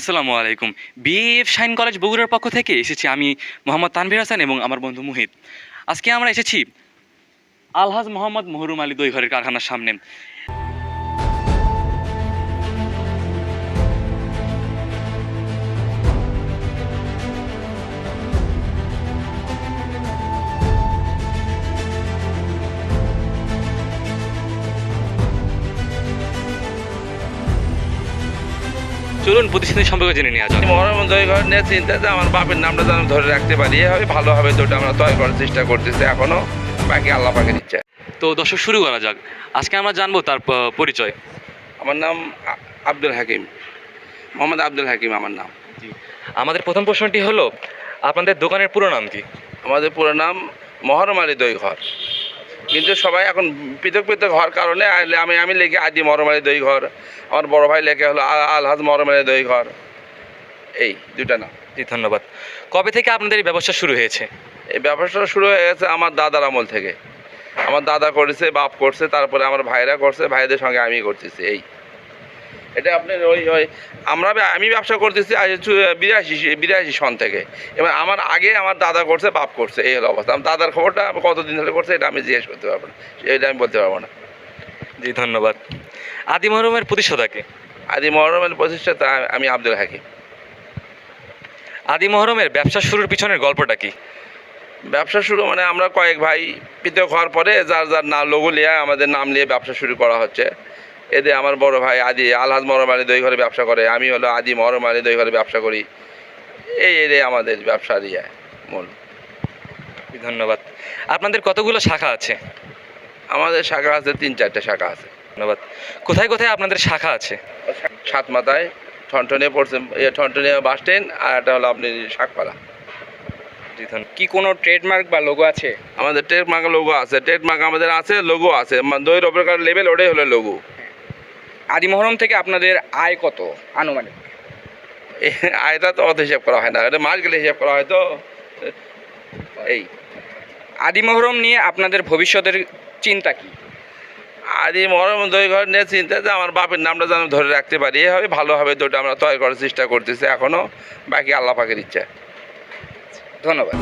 আসসালামু আলাইকুম। BF shine college বগুড়ার পক্ষ থেকে এসেছি আমি মোহাম্মদ তানভীর হাসান এবং আমার বন্ধু মুহিত। আজকে আমরা এসেছি আলহাজ মোহাম্মদ মহরুম আলী দইঘরের কারখানার সামনে। চলুন প্রতিষ্ঠানের সম্পর্কে জেনে নেওয়া যাক। মহরম করার নিয়ে চিন্তাতে আমার বাপের নামটা যেন ধরে রাখতে পারি। এভাবে ভালোভাবে দুটো আমরা তৈরি করার চেষ্টা করতেছি এখনও বাকি আল্লাহ পাকের ইচ্ছা। তো দর্শক শুরু করা যাক। আজকে আমরা জানব তার পরিচয়। আমার নাম আব্দুল হাকিম। মোহাম্মদ আব্দুল হাকিম আমার নাম। আমাদের প্রথম প্রশ্নটি হলো আপনাদের দোকানের পুরো নাম কি? আমাদের পুরো নাম মহরম আলী দই ঘর কিন্তু সবাই এখন পৃথক পৃথক হওয়ার কারণে আমি আমি লেখি আদি মরমালি দই ঘর। আমার বড় ভাই লেখে হলো আলহাজ মরমালি দই ঘর। এই দুটা না জি ধন্যবাদ। কবে থেকে আপনাদের এই ব্যবসা শুরু হয়েছে? এই ব্যবসাটা শুরু হয়ে গেছে আমার দাদার আমল থেকে। আমার দাদা করেছে বাপ করছে তারপরে আমার ভাইরা করছে ভাইদের সঙ্গে আমি করতেছি এই। এটা আপনার ওই ওই আমরা আমি ব্যবসা করতেছি বিরাশি বিরাশি সন থেকে। এবার আমার আগে আমার দাদা করছে বাপ করছে এই হলো অবস্থা। আমার দাদার খবরটা কতদিন ধরে করছে এটা আমি জিজ্ঞেস করতে পারব না। এটা আমি বলতে পারব না। জি ধন্যবাদ। আদি মহরমের প্রতিষ্ঠাতাকে আদি মহরমের প্রতিষ্ঠাতা আমি আব্দুল হাকিম। আদি মহরমের ব্যবসা শুরুর পিছনের গল্পটা কি? ব্যবসা শুরু মানে আমরা কয়েক ভাই পৃথক হওয়ার পরে যার যার নাম লোগো নিয়ে আমাদের নাম নিয়ে ব্যবসা শুরু করা হচ্ছে। এতে আমার বড় ভাই আদি আলহাজ মরম আলী দই ঘরে ব্যবসা করে আমি হলো আদি মরম আলী দই ঘরে ব্যবসা করি। এই এরে আমাদের ব্যবসার ইয়ে মূল। ধন্যবাদ। আপনাদের কতগুলো শাখা আছে? আমাদের শাখা আছে তিন চারটে শাখা আছে। ধন্যবাদ। কোথায় কোথায় আপনাদের শাখা আছে? সাত মাথায় ঠনঠনিয়া পড়ছে ঠনঠনিয়া বাস স্ট্যান্ড আর একটা হলো আপনি শাকপালা। কি কোনো ট্রেডমার্ক বা লোগো আছে? আমাদের টেক মার্ক লোগো আছে ট্রেডমার্ক আমাদের আছে লোগো আছে। দই রবের লেভেল ওটাই হলো লোগো আদি মহরম থেকে আপনাদের আয় কত আনুমানিক? আয়টা তো অত হিসাব করা হয় না এটা মাস গেলে হিসাব করা হয় তো। এই আদি মহরম নিয়ে আপনাদের ভবিষ্যতের চিন্তা কি? আদি মরম দই ঘর নিয়ে চিন্তাতে আমার বাপের নামটা যেন ধরে রাখতে পারি এভাবে ভালোভাবে দুটো আমরা তৈরি করার চেষ্টা করতেছি এখনও বাকি আল্লাহ পাকের ইচ্ছা। ধন্যবাদ।